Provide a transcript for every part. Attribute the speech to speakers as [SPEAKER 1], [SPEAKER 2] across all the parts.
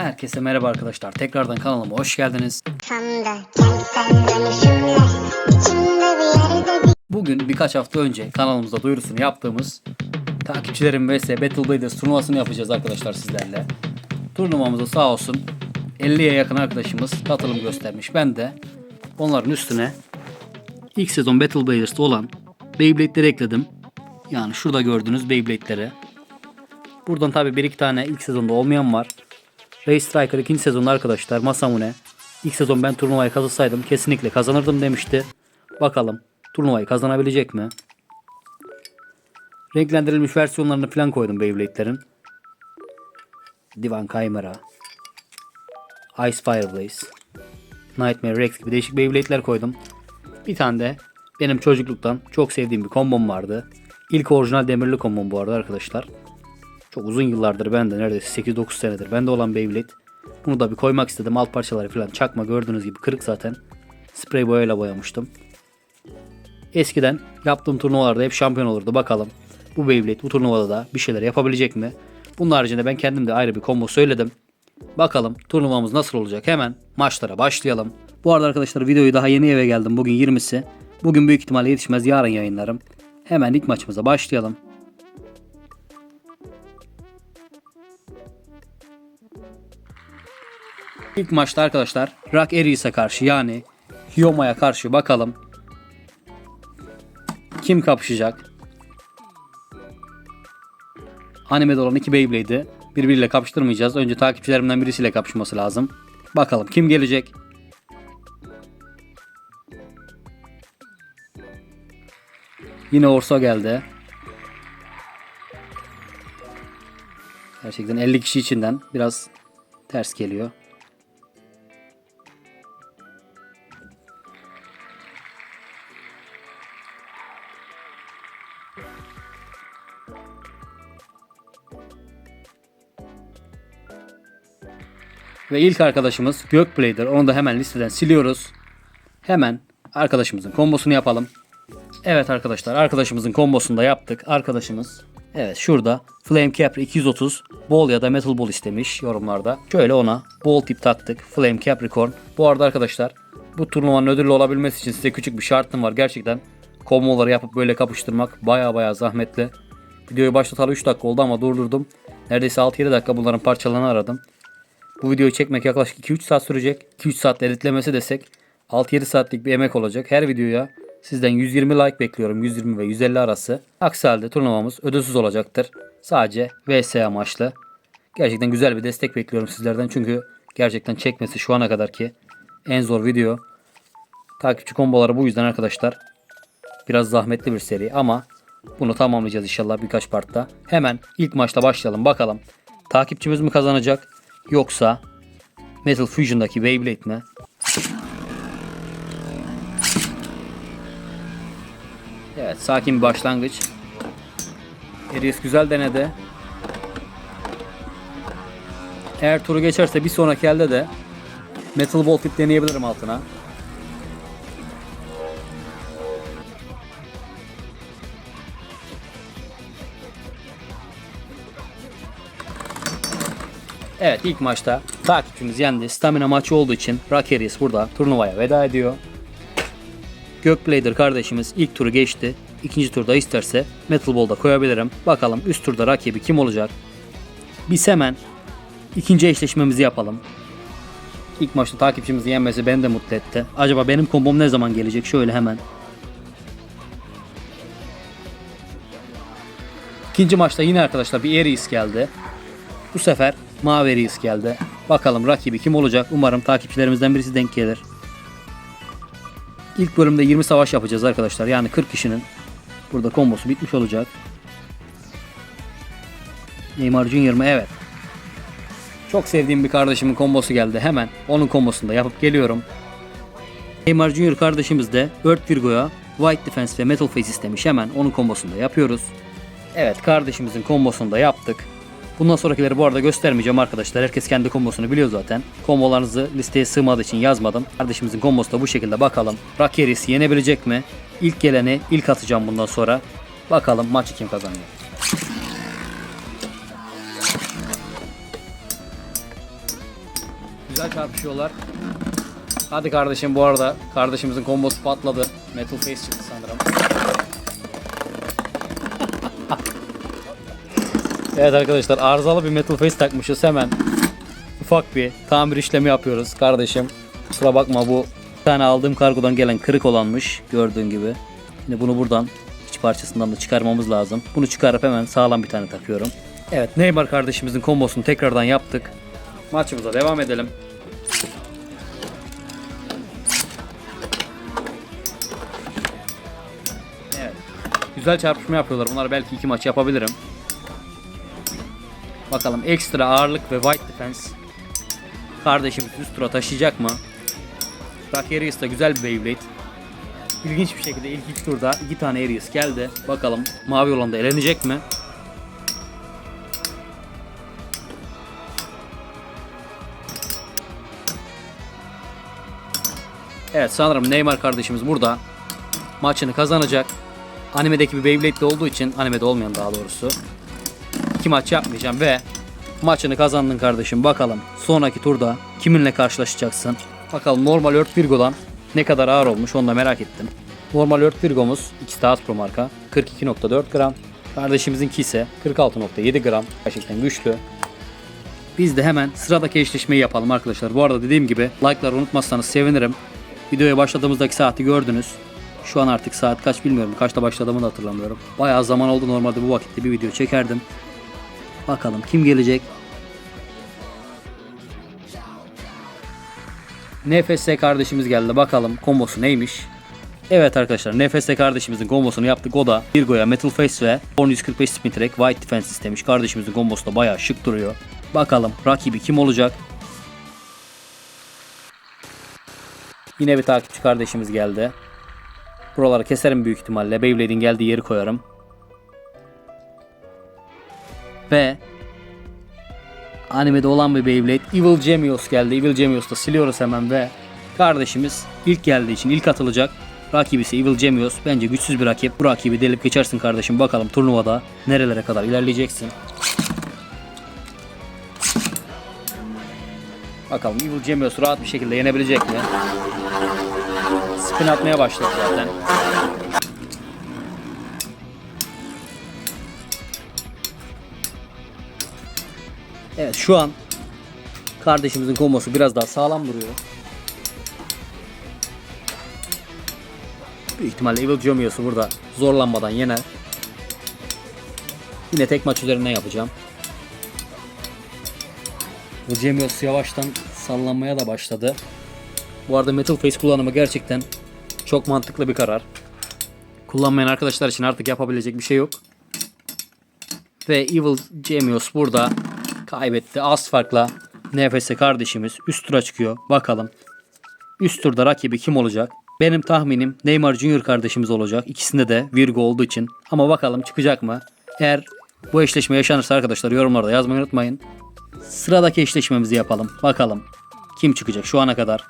[SPEAKER 1] Herkese merhaba arkadaşlar. Tekrardan kanalıma hoş geldiniz. Bugün birkaç hafta önce kanalımızda duyurusunu yaptığımız takipçilerin vs Battle Bladers turnuvasını yapacağız arkadaşlar sizlerle. Turnuvamıza sağ olsun 50'ye yakın arkadaşımız katılım göstermiş. Ben de onların üstüne ilk sezon Battle Bladers'ta olan Beyblade'leri ekledim. Yani şurada gördüğünüz Beyblade'leri. Buradan tabi bir iki tane ilk sezonda olmayan var. Race Striker ikinci sezonda arkadaşlar Masamune. İlk sezon ben turnuvayı kazansaydım kesinlikle kazanırdım demişti. Bakalım turnuvayı kazanabilecek mi? Renklendirilmiş versiyonlarını falan koydum Beyblade'lerin. Divan Chimera. Ice Fireblaze. Nightmare Rex gibi değişik Beyblade'ler koydum. Bir tane de benim çocukluktan çok sevdiğim bir kombom vardı. İlk orijinal demirli kombom bu arada arkadaşlar. Çok uzun yıllardır bende neredeyse 8-9 senedir bende olan Beyblade. Bunu da bir koymak istedim. Alt parçaları falan çakma gördüğünüz gibi kırık zaten. Sprey boyayla boyamıştım. Eskiden yaptığım turnuvalarda hep şampiyon olurdu. Bakalım bu Beyblade bu turnuvada da bir şeyler yapabilecek mi? Bunun haricinde ben kendim de ayrı bir combo söyledim. Bakalım turnuvamız nasıl olacak? Hemen maçlara başlayalım. Bu arada arkadaşlar videoyu daha yeni eve geldim. Bugün 20'si. Bugün büyük ihtimalle yetişmez. Yarın yayınlarım. Hemen ilk maçımıza başlayalım. İlk maçta arkadaşlar Rock Aries'e karşı yani Hyoma'ya karşı bakalım kim kapışacak? Animede olan iki Beyblade'i birbiriyle kapıştırmayacağız. Önce takipçilerimden birisiyle kapışması lazım. Bakalım kim gelecek? Yine Orso geldi. Gerçekten 50 kişi içinden biraz ters geliyor. Ve ilk arkadaşımız Gökblader. Onu da hemen listeden siliyoruz. Hemen arkadaşımızın kombosunu yapalım. Evet arkadaşlar arkadaşımızın kombosunu da yaptık. Arkadaşımız evet şurada Flame Capri 230 Ball ya da Metal Ball istemiş yorumlarda. Şöyle ona Ball tip taktık. Flame Capricorn. Bu arada arkadaşlar bu turnuvanın ödüllü olabilmesi için size küçük bir şartım var. Gerçekten komboları yapıp böyle kapıştırmak baya baya zahmetli. Videoyu başlatalı 3 dakika oldu ama durdurdum. Neredeyse 6-7 dakika bunların parçalarını aradım. Bu videoyu çekmek yaklaşık 2-3 saat sürecek. 2-3 saatte editlemesi desek 6-7 saatlik bir emek olacak. Her videoya sizden 120 like bekliyorum. 120 ve 150 arası. Aksi halde turnuvamız ödülsüz olacaktır. Sadece VS amaçlı. Gerçekten güzel bir destek bekliyorum sizlerden. Çünkü gerçekten çekmesi şu ana kadar ki en zor video. Takipçi komboları bu yüzden arkadaşlar. Biraz zahmetli bir seri ama bunu tamamlayacağız inşallah birkaç partta. Hemen ilk maçta başlayalım bakalım. Takipçimiz mi kazanacak yoksa Metal Fusion'daki Beyblade mi? Evet sakin bir başlangıç. Eris güzel denedi. Eğer turu geçerse bir sonraki elde de Metal Ball tip deneyebilirim altına. Evet ilk maçta takipçimiz yendi. Stamina maçı olduğu için Rakeris burada turnuvaya veda ediyor. Gökblader kardeşimiz ilk turu geçti. İkinci turda isterse Metal Ball'da koyabilirim. Bakalım üst turda rakibi kim olacak? Biz hemen ikinci eşleşmemizi yapalım. İlk maçta takipçimizi yenmesi beni de mutlu etti. Acaba benim kombom ne zaman gelecek? Şöyle hemen. İkinci maçta yine arkadaşlar bir Aries geldi. Bu sefer Mavi Reis geldi. Bakalım rakibi kim olacak? Umarım takipçilerimizden birisi denk gelir. İlk bölümde 20 savaş yapacağız arkadaşlar. Yani 40 kişinin burada kombosu bitmiş olacak. Neymar Junior mu? Evet. Çok sevdiğim bir kardeşimin kombosu geldi. Hemen onun kombosunu da yapıp geliyorum. Neymar Junior kardeşimiz de Earth Virgo'ya White Defense ve Metal Face istemiş. Hemen onun kombosunu da yapıyoruz. Evet kardeşimizin kombosunu da yaptık. Bundan sonrakileri bu arada göstermeyeceğim arkadaşlar. Herkes kendi kombosunu biliyor zaten. Kombolarınızı listeye sığmadığı için yazmadım. Kardeşimizin kombosu da bu şekilde bakalım. Rakeris yenebilecek mi? İlk geleni ilk atacağım bundan sonra. Bakalım maçı kim kazanıyor. Güzel çarpışıyorlar. Hadi kardeşim bu arada kardeşimizin kombosu patladı. Metal Face çıktı evet arkadaşlar arızalı bir Metal Face takmışız hemen. Ufak bir tamir işlemi yapıyoruz kardeşim. Kusura bakma bu tane aldığım kargodan gelen kırık olanmış gördüğün gibi. Şimdi bunu buradan iç parçasından da çıkarmamız lazım. Bunu çıkarıp hemen sağlam bir tane takıyorum. Evet Neymar kardeşimizin kombosunu tekrardan yaptık. Maçımıza devam edelim. Evet. Güzel çarpışma yapıyorlar. Bunlar belki iki maç yapabilirim. Bakalım ekstra ağırlık ve white defense kardeşimiz üst tura taşıyacak mı? Rock Arius da güzel bir Beyblade. İlginç bir şekilde ilk iki turda iki tane Arius geldi. Bakalım mavi olan da elenecek mi? Evet sanırım Neymar kardeşimiz burada maçını kazanacak. Animedeki bir Beyblade'de olduğu için animede olmayan daha doğrusu. İki maç yapmayacağım ve maçını kazandın kardeşim. Bakalım sonraki turda kiminle karşılaşacaksın. Bakalım normal Earth Virgo'dan ne kadar ağır olmuş onu da merak ettim. Normal Earth Virgo'muz ikisi de Hasbro marka 42.4 gram. Kardeşimizinki ise 46.7 gram. Gerçekten güçlü. Biz de hemen sıradaki eşleşmeyi yapalım arkadaşlar. Bu arada dediğim gibi like'ları unutmazsanız sevinirim. Videoya başladığımızdaki saati gördünüz. Şu an artık saat kaç bilmiyorum. Kaçta başladığımı da hatırlamıyorum. Bayağı zaman oldu normalde bu vakitte bir video çekerdim. Bakalım kim gelecek? NFS kardeşimiz geldi. Bakalım kombosu neymiş? Evet arkadaşlar NFS kardeşimizin kombosunu yaptık. O da Virgo'ya Metal Face ve Born 145 Spin Track White Defense istemiş. Kardeşimizin kombosu da bayağı şık duruyor. Bakalım rakibi kim olacak? Yine bir takipçi kardeşimiz geldi. Buraları keserim büyük ihtimalle. Beyblade'in geldiği yeri koyarım. Ve animede olan bir Beyblade Evil Gemios geldi. Evil Gemios'u da siliyoruz hemen ve kardeşimiz ilk geldiği için ilk atılacak. Rakibi ise Evil Gemios. Bence güçsüz bir rakip. Bu rakibi delip geçersin kardeşim. Bakalım turnuvada nerelere kadar ilerleyeceksin. Bakalım Evil Gemios rahat bir şekilde yenebilecek mi? Spin atmaya başladı zaten. Evet şu an kardeşimizin kombosu biraz daha sağlam duruyor. Büyük ihtimalle Evil Genius'u burada zorlanmadan yener. Yine tek maç üzerinden yapacağım. Bu Genius yavaştan sallanmaya da başladı. Bu arada Metal Face kullanımı gerçekten çok mantıklı bir karar. Kullanmayan arkadaşlar için artık yapabilecek bir şey yok. Ve Evil Genius burada kaybetti. Az farkla NFS kardeşimiz üst tura çıkıyor. Bakalım. Üst turda rakibi kim olacak? Benim tahminim Neymar Junior kardeşimiz olacak. İkisinde de Virgo olduğu için. Ama bakalım çıkacak mı? Eğer bu eşleşme yaşanırsa arkadaşlar yorumlarda yazmayı unutmayın. Sıradaki eşleşmemizi yapalım. Bakalım kim çıkacak şu ana kadar.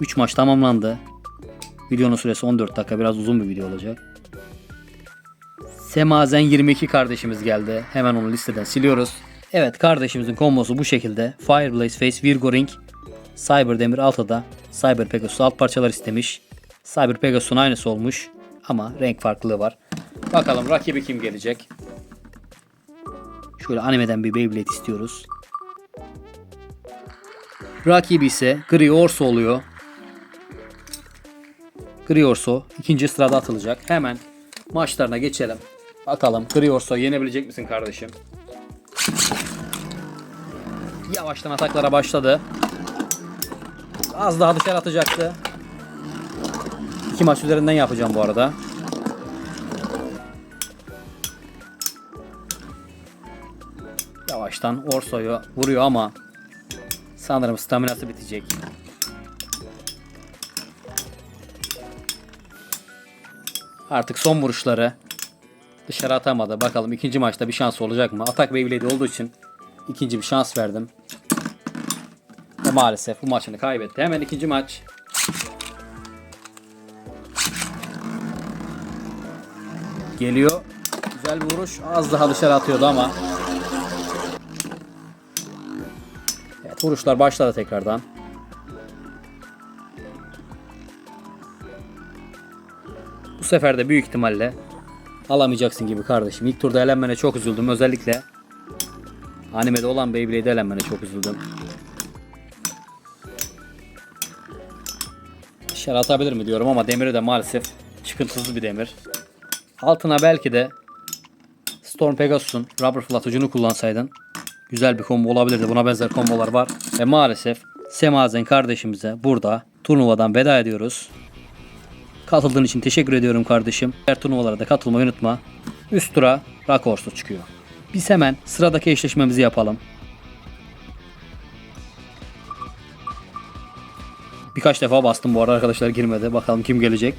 [SPEAKER 1] 3 maç tamamlandı. Videonun süresi 14 dakika biraz uzun bir video olacak. Semazen 22 kardeşimiz geldi. Hemen onu listeden siliyoruz. Evet kardeşimizin kombosu bu şekilde. Fireblaze Face Virgo Ring. Cyber Demir altıda. Cyber Pegasus alt parçalar istemiş. Cyber Pegasus'un aynısı olmuş. Ama renk farklılığı var. Bakalım rakibi kim gelecek. Şöyle animeden bir Beyblade istiyoruz. Rakibi ise Gri Orso oluyor. Gri Orso ikinci sırada atılacak. Hemen maçlarına geçelim. Bakalım Gri Orso yenebilecek misin kardeşim? Yavaştan ataklara başladı. Az daha dışarı atacaktı. İki maç üzerinden yapacağım bu arada. Yavaştan Orso'yu vuruyor ama sanırım staminası bitecek. Artık son vuruşları dışarı atamadı. Bakalım ikinci maçta bir şans olacak mı? Atak Beyblade olduğu için ikinci bir şans verdim. Ve maalesef bu maçını kaybetti. Hemen ikinci maç. Geliyor. Güzel bir vuruş. Az daha dışarı atıyordu ama. Evet Vuruşlar başladı tekrardan. Bu sefer de büyük ihtimalle alamayacaksın gibi kardeşim. İlk turda elenmene çok üzüldüm. Özellikle animede olan Beyblade'e elenmene çok üzüldüm. Dışarı atabilir mi diyorum ama demiri de maalesef çıkıntısız bir demir. Altına belki de Storm Pegasus'un Rubber Flat ucunu kullansaydın güzel bir combo olabilirdi. Buna benzer kombolar var. Ve maalesef Semazen kardeşimize burada turnuvadan veda ediyoruz. Katıldığın için teşekkür ediyorum kardeşim. Diğer turnuvalara da katılmayı unutma. Üst tura Rakors'u çıkıyor. Biz hemen sıradaki eşleşmemizi yapalım. Birkaç defa bastım bu arada arkadaşlar girmedi. Bakalım kim gelecek.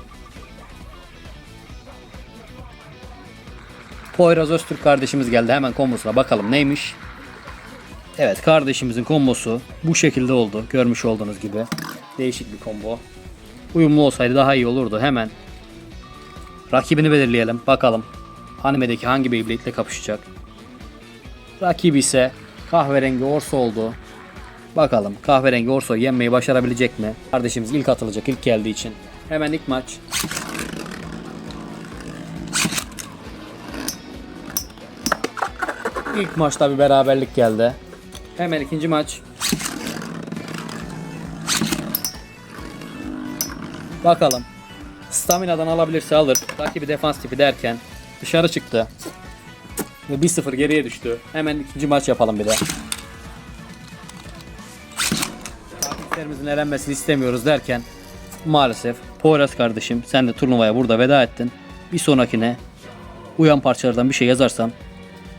[SPEAKER 1] Poyraz Öztürk kardeşimiz geldi. Hemen kombosuna bakalım neymiş. Evet kardeşimizin kombosu bu şekilde oldu. Görmüş olduğunuz gibi. Değişik bir combo. Uyumlu olsaydı daha iyi olurdu. Hemen rakibini belirleyelim. Bakalım animedeki hangi Beyblade ile kapışacak. Rakibi ise kahverengi Orso oldu. Bakalım kahverengi Orso'yu yenmeyi başarabilecek mi? Kardeşimiz ilk atılacak ilk geldiği için. Hemen ilk maç. İlk maçta bir beraberlik geldi. Hemen ikinci maç. Bakalım. Stamina'dan alabilirse alır. Rakibi defans tipi derken dışarı çıktı. Ve 1-0 geriye düştü. Hemen ikinci maç yapalım bir de. Takipçilerimizin elenmesini istemiyoruz derken maalesef Poyraz kardeşim sen de turnuvaya burada veda ettin. Bir sonrakine uyan parçalardan bir şey yazarsan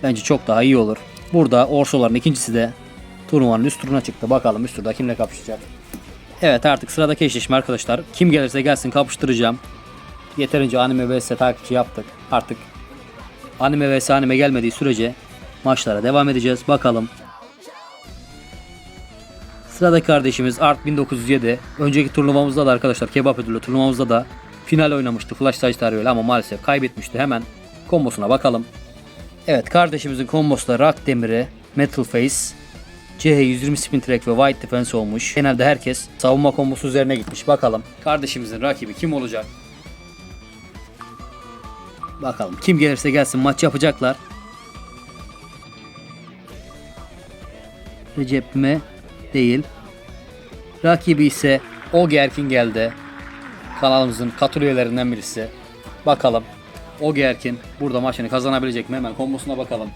[SPEAKER 1] bence çok daha iyi olur. Burada Orsoların ikincisi de turnuvanın üst turuna çıktı. Bakalım üst turda kimle kapışacak. Evet artık sıradaki eşleşme arkadaşlar. Kim gelirse gelsin kapıştıracağım. Yeterince anime vs takipçi yaptık. Artık anime vs anime gelmediği sürece maçlara devam edeceğiz. Bakalım. Sıradaki kardeşimiz Art 1907. Önceki turnuvamızda da arkadaşlar kebap ödüllü turnuvamızda da final oynamıştı Flash Sagittarius ama maalesef kaybetmişti. Hemen kombosuna bakalım. Evet kardeşimizin kombosu Rock Demiri, Metal Face, CH120 Spin Track ve White Defense olmuş. Genelde herkes savunma kombosu üzerine gitmiş. Bakalım kardeşimizin rakibi kim olacak? Bakalım kim gelirse gelsin maç yapacaklar. Recep mi? Değil. Rakibi ise Ogerkin geldi. Kanalımızın katıl üyelerinden birisi. Bakalım Ogerkin burada maçını kazanabilecek mi? Hemen kombosuna bakalım.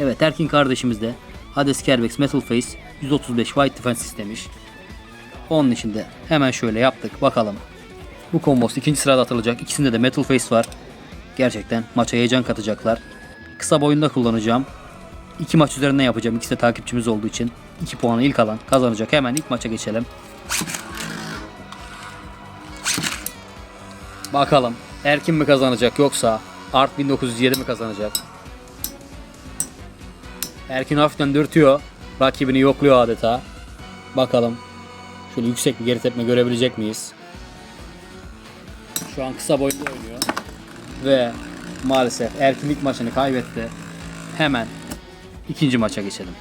[SPEAKER 1] Evet Erkin kardeşimiz de Hades Kerbex Metal Face 135 White Defense istemiş. Onun için de hemen şöyle yaptık. Bakalım. Bu kombos ikinci sırada atılacak. İkisinde de Metal Face var. Gerçekten maça heyecan katacaklar. Kısa boyunda kullanacağım. İki maç üzerinden yapacağım. İkisi de takipçimiz olduğu için. 2 puanı ilk alan kazanacak. Hemen ilk maça geçelim. Bakalım. Erkin mi kazanacak yoksa Art 1907 mi kazanacak? Erkin hafiften dürtüyor. Rakibini yokluyor adeta. Bakalım. Şöyle yüksek bir geri tepme görebilecek miyiz? Şu an kısa boyunda oynuyor. Ve maalesef Erkin ilk maçını kaybetti. Hemen ikinci maça geçelim.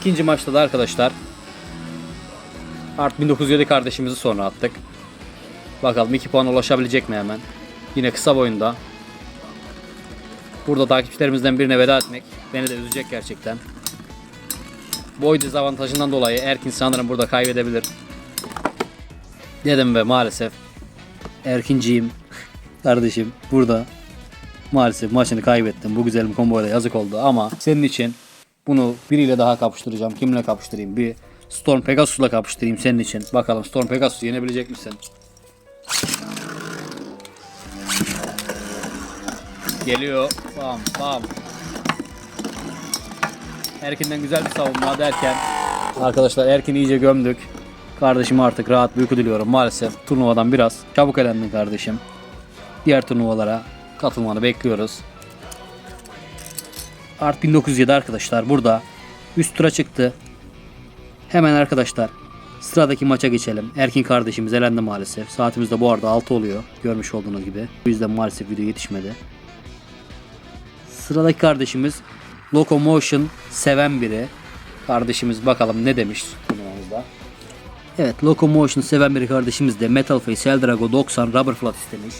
[SPEAKER 1] İkinci maçta da arkadaşlar Art 1907 kardeşimizi sonra attık. Bakalım 2 puan ulaşabilecek mi hemen. Yine kısa boyunda. Burada takipçilerimizden birine veda etmek beni de üzecek gerçekten. Boy dezavantajından dolayı Erkin sanırım burada kaybedebilir. Dedim ve maalesef Erkinciğim kardeşim burada maalesef maçını kaybettim. Bu güzel bir komboyla yazık oldu ama senin için bunu biriyle daha kapıştıracağım. Kimle kapıştırayım? Bir Storm Pegasus'la kapıştırayım senin için. Bakalım Storm Pegasus'u yenebilecek misin? Geliyor. Bam bam. Erkin'den güzel bir savunma derken arkadaşlar Erkin'i iyice gömdük. Kardeşim artık rahat bir uyku diliyorum. Maalesef turnuvadan biraz çabuk elendin kardeşim. Diğer turnuvalara katılmanı bekliyoruz. Art 1907 arkadaşlar burada üst tura çıktı. Hemen arkadaşlar sıradaki maça geçelim. Erkin kardeşimiz elendi maalesef. Saatimiz de bu arada 6 oluyor. Görmüş olduğunuz gibi. Bu yüzden maalesef video yetişmedi. Sıradaki kardeşimiz Locomotion seven biri. Kardeşimiz bakalım ne demiş turnuvamızda. Evet Locomotion seven biri kardeşimiz de Metal Face Eldrago 90 Rubber Flat istemiş.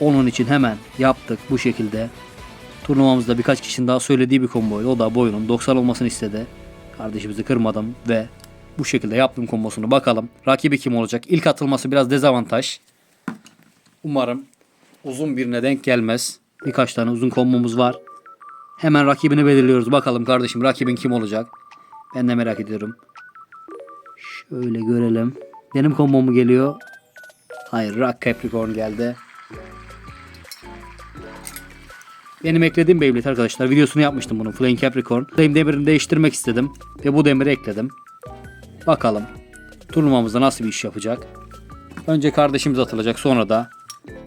[SPEAKER 1] Onun için hemen yaptık bu şekilde. Turnuvamızda birkaç kişinin daha söylediği bir komboydu. O da boyunun 90 olmasını istedi. Kardeşimizi kırmadım ve bu şekilde yaptım kombosunu. Bakalım rakibi kim olacak? İlk atılması biraz dezavantaj. Umarım uzun birine denk gelmez. Birkaç tane uzun kombomuz var. Hemen rakibini belirliyoruz. Bakalım kardeşim rakibin kim olacak? Ben de merak ediyorum. Şöyle görelim. Benim kombom mu geliyor? Hayır Rock Capricorn geldi. Benim eklediğim Beyblade arkadaşlar. Videosunu yapmıştım bunun. Flame Capricorn. Flame demirini değiştirmek istedim. Ve bu demiri ekledim. Bakalım. Turnuvamızda nasıl bir iş yapacak. Önce kardeşimiz atılacak. Sonra da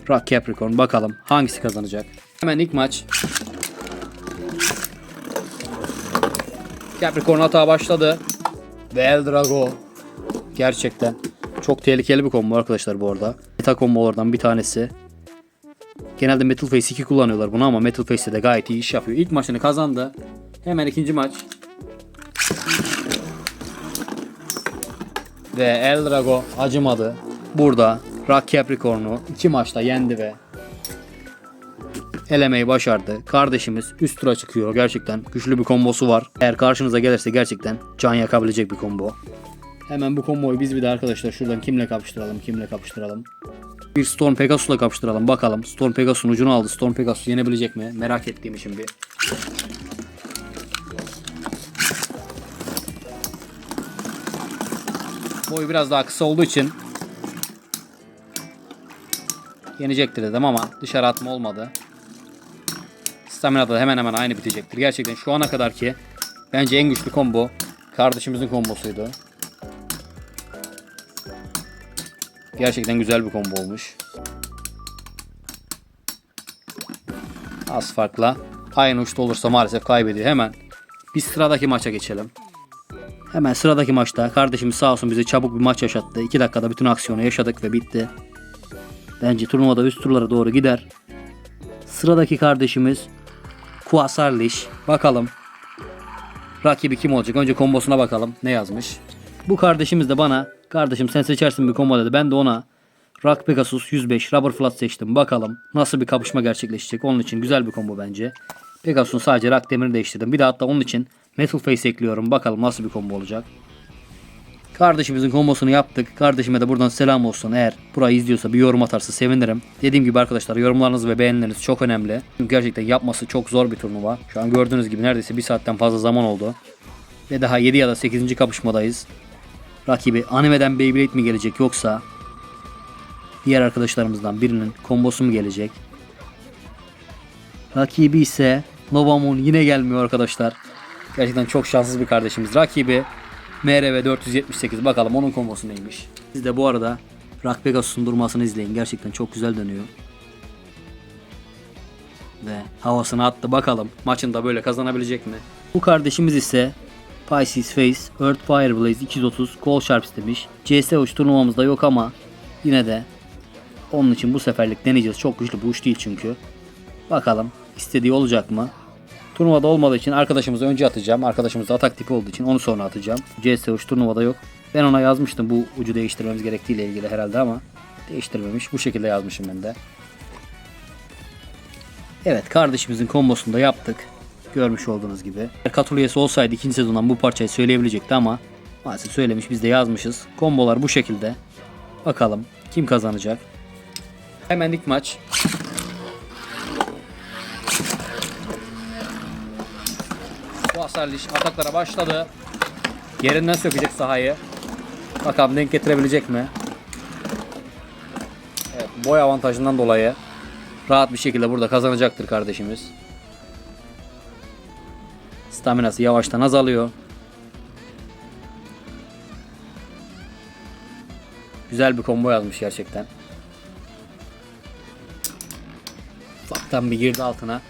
[SPEAKER 1] Rock Capricorn. Bakalım hangisi kazanacak. Hemen ilk maç. Capricorn hata başladı. Ve Eldrago. Gerçekten çok tehlikeli bir combo arkadaşlar bu arada. Meta combolardan bir tanesi. Genelde Metal Face 2 kullanıyorlar bunu ama Metal Face'de de gayet iyi iş yapıyor. İlk maçını kazandı. Hemen ikinci maç. Ve Eldrago acımadı. Burada Rock Capricorn'u iki maçta yendi ve elemeyi başardı. Kardeşimiz üst tura çıkıyor. Gerçekten güçlü bir kombosu var. Eğer karşınıza gelirse gerçekten can yakabilecek bir combo. Hemen bu komboyu biz bir de arkadaşlar şuradan kimle kapıştıralım, kimle kapıştıralım. Bir Storm Pegasus'la kapıştıralım bakalım. Storm Pegasus'un ucunu aldı. Storm Pegasus yenebilecek mi? Merak ettiğim için bir. Boyu biraz daha kısa olduğu için yenecektir dedim ama dışarı atma olmadı. Stamina da hemen hemen aynı bitecektir. Gerçekten şu ana kadar ki bence en güçlü combo kardeşimizin kombosuydu. Gerçekten güzel bir combo olmuş. Az farkla aynı uçta olursa maalesef kaybediyor. Hemen biz sıradaki maça geçelim. Hemen sıradaki maçta kardeşimiz sağ olsun bize çabuk bir maç yaşattı. 2 dakikada bütün aksiyonu yaşadık ve bitti. Bence turnuvada üst turlara doğru gider. Sıradaki kardeşimiz Kuasarliş. Bakalım rakibi kim olacak? Önce kombosuna bakalım ne yazmış. Bu kardeşimiz de bana kardeşim sen seçersin bir combo dedi. Ben de ona Rock Pegasus 105 Rubber Flat seçtim. Bakalım nasıl bir kapışma gerçekleşecek. Onun için güzel bir combo bence. Pegasus'un sadece Rock demirini değiştirdim. Bir de hatta onun için Metal Face ekliyorum. Bakalım nasıl bir combo olacak. Kardeşimizin kombosunu yaptık. Kardeşime de buradan selam olsun. Eğer burayı izliyorsa bir yorum atarsa sevinirim. Dediğim gibi arkadaşlar yorumlarınız ve beğenileriniz çok önemli. Çünkü gerçekten yapması çok zor bir turnuva. Şu an gördüğünüz gibi neredeyse bir saatten fazla zaman oldu. Ve daha 7 ya da 8. kapışmadayız. Rakibi animeden Beyblade mi gelecek yoksa diğer arkadaşlarımızdan birinin kombosu mu gelecek? Rakibi ise Novamon yine gelmiyor arkadaşlar. Gerçekten çok şanssız bir kardeşimiz. Rakibi MRV 478 bakalım onun kombosu neymiş. Siz de bu arada Rock Pegasus'un durmasını izleyin. Gerçekten çok güzel dönüyor. Ve havasını attı bakalım maçında böyle kazanabilecek mi? Bu kardeşimiz ise Pisces Face Earth Fire Blaze 230 Call Sharp istemiş. CS uç turnuvamızda yok ama yine de onun için bu seferlik deneyeceğiz. Çok güçlü bu uç değil çünkü. Bakalım istediği olacak mı? Turnuvada olmadığı için arkadaşımızı önce atacağım. Arkadaşımız da atak tipi olduğu için onu sonra atacağım. CS uç turnuvada yok. Ben ona yazmıştım bu ucu değiştirmemiz gerektiğiyle ilgili herhalde ama değiştirmemiş. Bu şekilde yazmışım ben de. Evet kardeşimizin kombosunu da yaptık. Görmüş olduğunuz gibi. Katıl üyesi olsaydı ikinci sezondan bu parçayı söyleyebilecekti ama maalesef söylemiş biz de yazmışız. Kombolar bu şekilde. Bakalım kim kazanacak. Hemen ilk maç. Bu Asarliş ataklara başladı. Yerinden sökecek sahayı. Bakalım denk getirebilecek mi? Evet, boy avantajından dolayı rahat bir şekilde burada kazanacaktır kardeşimiz. Staminası yavaştan azalıyor. Güzel bir combo yazmış gerçekten. Ufaktan bir girdi altına.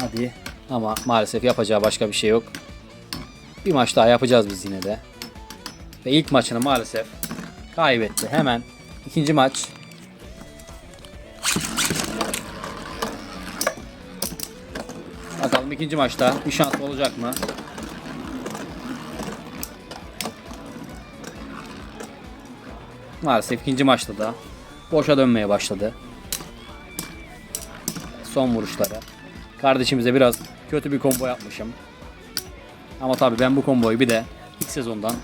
[SPEAKER 1] Hadi. Ama maalesef yapacağı başka bir şey yok. Bir maç daha yapacağız biz yine de. Ve ilk maçını maalesef kaybetti. Hemen ikinci maç. Bakalım ikinci maçta bir şans olacak mı? Maalesef ikinci maçta da boşa dönmeye başladı. Son vuruşları. Kardeşimize biraz kötü bir combo yapmışım. Ama tabii ben bu komboyu bir de ilk sezondan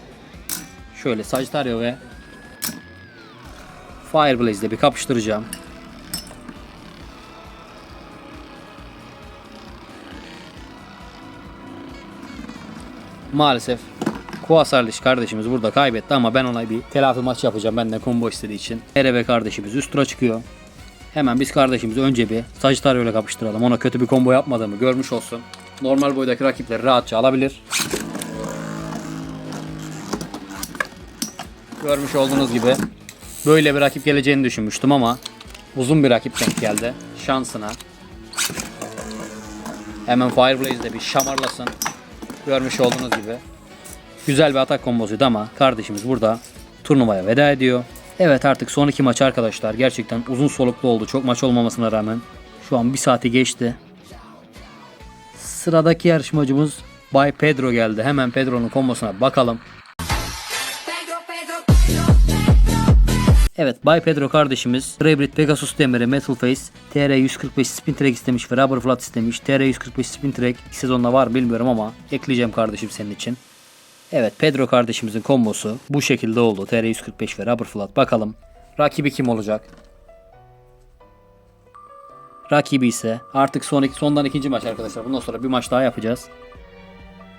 [SPEAKER 1] şöyle Sagittario ve Fireblaze ile bir kapıştıracağım. Maalesef Kuasarliş kardeşimiz burada kaybetti ama ben ona bir telafi maç yapacağım benden combo istediği için. Erebe kardeşimiz üst tura çıkıyor. Hemen biz kardeşimizi önce bir Sagittario ile kapıştıralım. Ona kötü bir combo yapmadığımı görmüş olsun. Normal boydaki rakipleri rahatça alabilir. Görmüş olduğunuz gibi böyle bir rakip geleceğini düşünmüştüm ama uzun bir rakip denk geldi. Şansına. Hemen Fireblaze'de bir şamarlasın. Görmüş olduğunuz gibi. Güzel bir atak kombosuydu ama kardeşimiz burada turnuvaya veda ediyor. Evet artık son iki maç arkadaşlar gerçekten uzun soluklu oldu. Çok maç olmamasına rağmen. Şu an bir saati geçti. Sıradaki yarışmacımız Bay Pedro geldi. Hemen Pedro'nun kombosuna bakalım. Evet Bay Pedro kardeşimiz Hybrid Pegasus demiri Metal Face TR145 Spin Track istemiş ve Rubber Flat istemiş. TR145 Spin Track sezonda var bilmiyorum ama ekleyeceğim kardeşim senin için. Evet Pedro kardeşimizin kombosu bu şekilde oldu. TR145 ve Rubber. Bakalım rakibi kim olacak? Rakibi ise artık son sondan ikinci maç arkadaşlar. Bundan sonra bir maç daha yapacağız.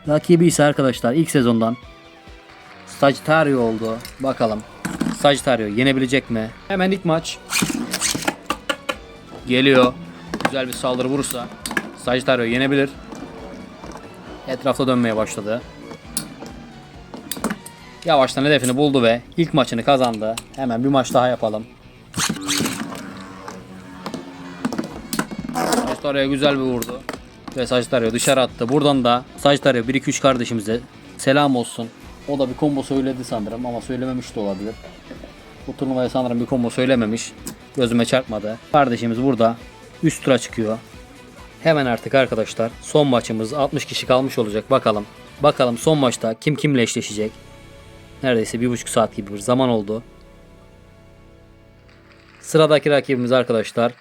[SPEAKER 1] Rakibi ise arkadaşlar ilk sezondan Sagittario oldu. Bakalım. Sagittario yenebilecek mi? Hemen ilk maç. Geliyor. Güzel bir saldırı vurursa Sagittario yenebilir. Etrafta dönmeye başladı. Yavaştan hedefini buldu ve ilk maçını kazandı. Hemen bir maç daha yapalım. Sagittario'ya güzel bir vurdu. Ve Sagittario dışarı attı. Buradan da Sagittario 1-2-3 kardeşimize selam olsun. O da bir combo söyledi sanırım ama söylememiş de olabilir. Bu turnuvaya sanırım bir combo söylememiş. Gözüme çarpmadı. Kardeşimiz burada üst tura çıkıyor. Hemen artık arkadaşlar son maçımız 60 kişi kalmış olacak bakalım. Bakalım son maçta kim kimle eşleşecek. Neredeyse bir buçuk saat gibi bir zaman oldu. Sıradaki rakibimiz arkadaşlar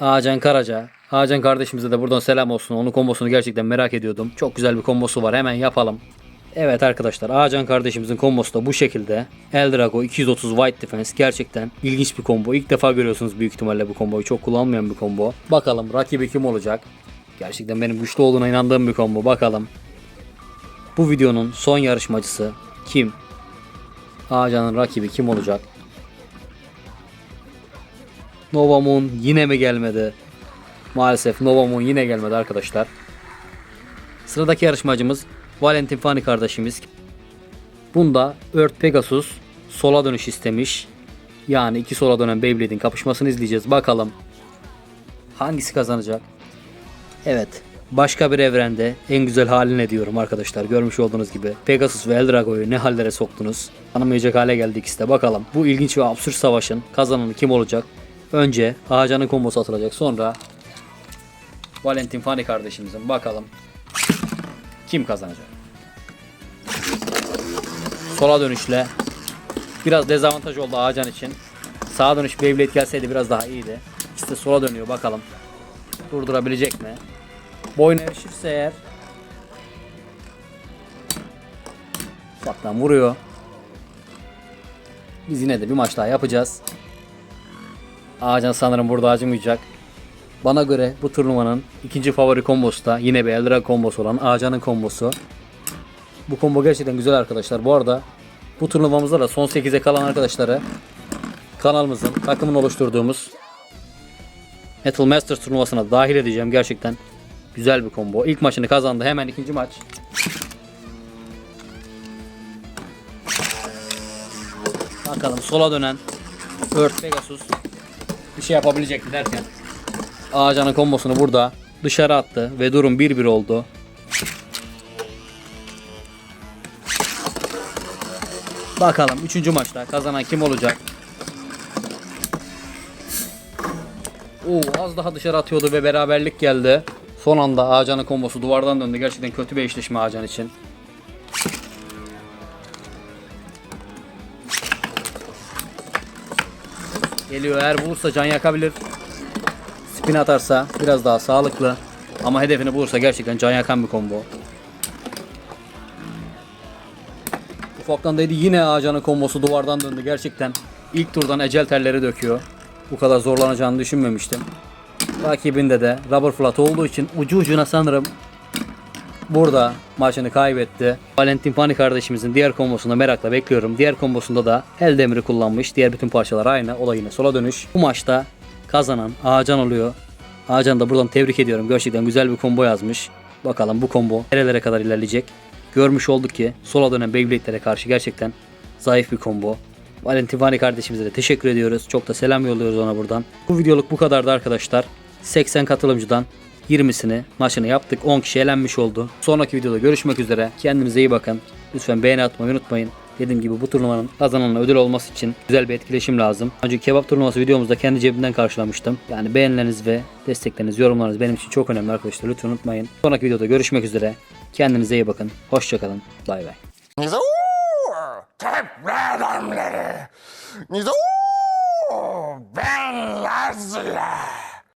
[SPEAKER 1] Ağacan Karaca. Ağacan kardeşimize de buradan selam olsun. Onun kombosunu gerçekten merak ediyordum. Çok güzel bir kombosu var. Hemen yapalım. Evet arkadaşlar Ağacan kardeşimizin kombosu da bu şekilde. Eldrago 230 White Defense gerçekten ilginç bir combo. İlk defa görüyorsunuz büyük ihtimalle bu komboyu. Çok kullanmayan bir combo. Bakalım rakibi kim olacak? Gerçekten benim güçlü olduğuna inandığım bir combo. Bakalım. Bu videonun son yarışmacısı kim? Ağacan'ın rakibi kim olacak? Nova Moon yine mi gelmedi? Maalesef Nova Moon yine gelmedi arkadaşlar. Sıradaki yarışmacımız Valentin Fani kardeşimiz. Bunda Earth Pegasus sola dönüş istemiş. Yani iki sola dönen Beyblade'in kapışmasını izleyeceğiz. Bakalım hangisi kazanacak? Evet. Başka bir evrende en güzel haline diyorum arkadaşlar. Görmüş olduğunuz gibi Pegasus ve Eldrago'yu ne hallere soktunuz. Tanımayacak hale geldik işte. Bakalım bu ilginç ve absürt savaşın kazananı kim olacak? Önce Ağacan'ın kombosu atılacak. Sonra Valentin Fani kardeşimizin bakalım kim kazanacak? Sola dönüşle biraz dezavantaj oldu Ağacan için. Sağa dönüş Beyblade gelseydi biraz daha iyiydi. İşte sola dönüyor bakalım. Durdurabilecek mi? Boyuna erişirse eğer Ufaktan vuruyor. Biz yine de bir maç daha yapacağız. Ağacan sanırım burada acımayacak. Bana göre bu turnuvanın ikinci favori kombosu da yine bir Eldra kombosu olan Ağacan'ın kombosu. Bu combo gerçekten güzel arkadaşlar. Bu arada bu turnuvamızda da son 8'e kalan arkadaşları kanalımızın takımın oluşturduğumuz Metal Masters turnuvasına dahil edeceğim. Gerçekten güzel bir combo. İlk maçını kazandı. Hemen ikinci maç. Bakalım sola dönen Earth Pegasus bir şey yapabilecek mi derken Ağacan'ın kombosunu burada dışarı attı ve durum 1-1 oldu. Bakalım 3. maçta kazanan kim olacak? Oo, az daha dışarı atıyordu ve beraberlik geldi. Son anda Ağcan'ın kombosu duvardan döndü. Gerçekten kötü bir eşleşme Ağcan için. Geliyor eğer bulursa can yakabilir. Spin atarsa biraz daha sağlıklı. Ama hedefini bulursa gerçekten can yakan bir combo. Ufaktan dedi yine Ağcan'ın kombosu duvardan döndü. Gerçekten ilk turdan ecel terleri döküyor. Bu kadar zorlanacağını düşünmemiştim. Rakibinde de rubber flat olduğu için ucu ucuna sanırım burada maçını kaybetti. Valentin Pani kardeşimizin diğer kombosunda merakla bekliyorum. Diğer kombosunda da el demiri kullanmış. Diğer bütün parçalar aynı. O da yine sola dönüş. Bu maçta kazanan Ağacan oluyor. Ağacan da buradan tebrik ediyorum. Gerçekten güzel bir combo yazmış. Bakalım bu combo nerelere kadar ilerleyecek. Görmüş olduk ki sola dönen Beyblade'lere karşı gerçekten zayıf bir combo. Valentin Vani kardeşimize de teşekkür ediyoruz. Çok da selam yolluyoruz ona buradan. Bu videoluk bu kadardı arkadaşlar. 80 katılımcıdan 20'sini maçını yaptık. 10 kişi elenmiş oldu. Sonraki videoda görüşmek üzere. Kendinize iyi bakın. Lütfen beğeni atmayı unutmayın. Dediğim gibi bu turnuvanın kazananına ödül olması için güzel bir etkileşim lazım. Önce kebap turnuvası videomuzda kendi cebimden karşılamıştım. Yani beğenileriniz ve destekleriniz, yorumlarınız benim için çok önemli arkadaşlar. Lütfen unutmayın. Sonraki videoda görüşmek üzere. Kendinize iyi bakın. Hoşçakalın. Bay bay.
[SPEAKER 2] Tepre adamları! Ben Lazla!